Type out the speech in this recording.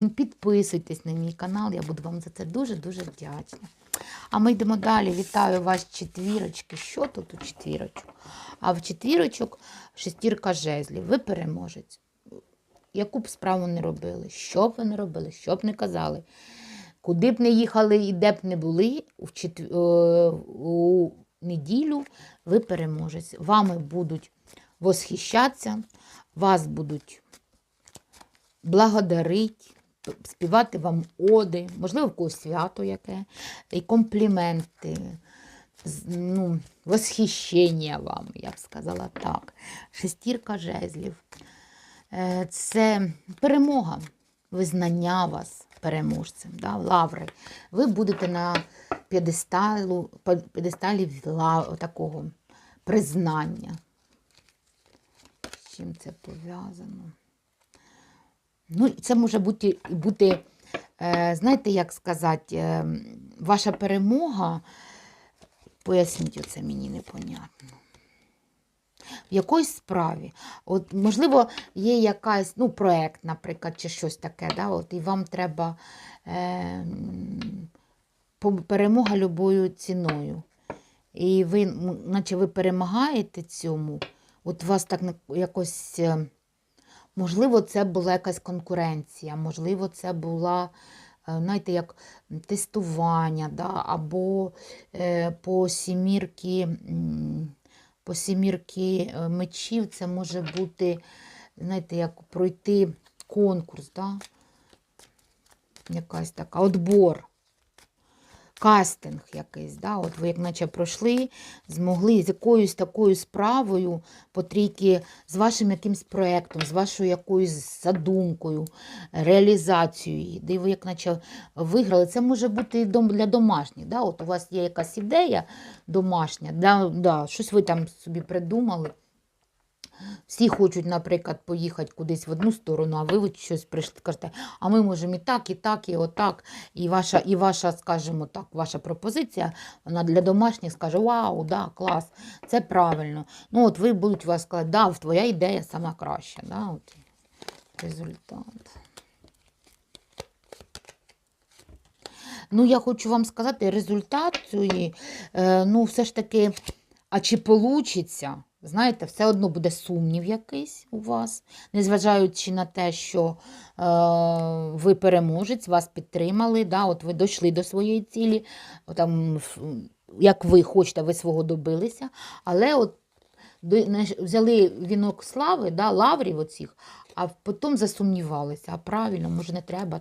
Підписуйтесь на мій канал, я буду вам за це дуже-дуже вдячна. А ми йдемо далі. Вітаю вас, четвірочки. Що тут у четвірочок? А в четвірочок шестірка жезлів. Ви переможець. Яку б справу не робили, що б ви не робили, що б не казали, куди б не їхали і де б не були, у, чет... е, у неділю ви переможець. Вами будуть восхищатися, вас будуть благодарить, співати вам оди, можливо, в когось свято яке, і компліменти, ну, восхищення вам, я б сказала так. Шестірка жезлів. Е, Це перемога, визнання вас переможцем, да, лаври. Ви будете на п'єдесталу, п'єдесталі такого признання. З чим це пов'язано? Ну, це може бути, бути е, знаєте, як сказати, е, ваша перемога, поясніть оце мені непонятно. В якоїсь справі. От, можливо, є якась, ну, проект, наприклад, чи щось таке, да, от, і вам треба е, перемога любою ціною. І ви, наче ви перемагаєте цьому, от у вас так якось. Можливо, це була якась конкуренція, можливо, це була, е, знаєте, як тестування, да? або е, по сімірки, по сімірки е, мечів це може бути, знаєте, як пройти конкурс, да? якась така, отбор. Кастинг якийсь, да? от ви як наче пройшли, змогли з якоюсь такою справою по трійки, з вашим якимсь проєктом, з вашою якоюсь задумкою, реалізацією де ви як наче виграли. Це може бути для домашніх. Да? От у вас є якась ідея домашня, да, да, щось ви там собі придумали. Всі хочуть, наприклад, поїхати кудись в одну сторону, а ви от щось прийшли, кажете, а ми можемо і так, і так, і отак. І ваша, і ваша, скажімо так, ваша пропозиція, вона для домашніх скаже, вау, да, клас, це правильно. Ну, от ви будуть вас сказати, да, твоя ідея сама краща. Да, от. Результат. Ну, я хочу вам сказати, результат цієї, е, ну, все ж таки, а чи получиться? Знаєте, все одно буде сумнів якийсь у вас, незважаючи на те, що е, ви переможець, вас підтримали, да, от ви дійшли до своєї цілі, там, як ви хочете, ви свого добилися, але от взяли вінок слави, да, лаврів оцих, а потім засумнівалися, а правильно, може не треба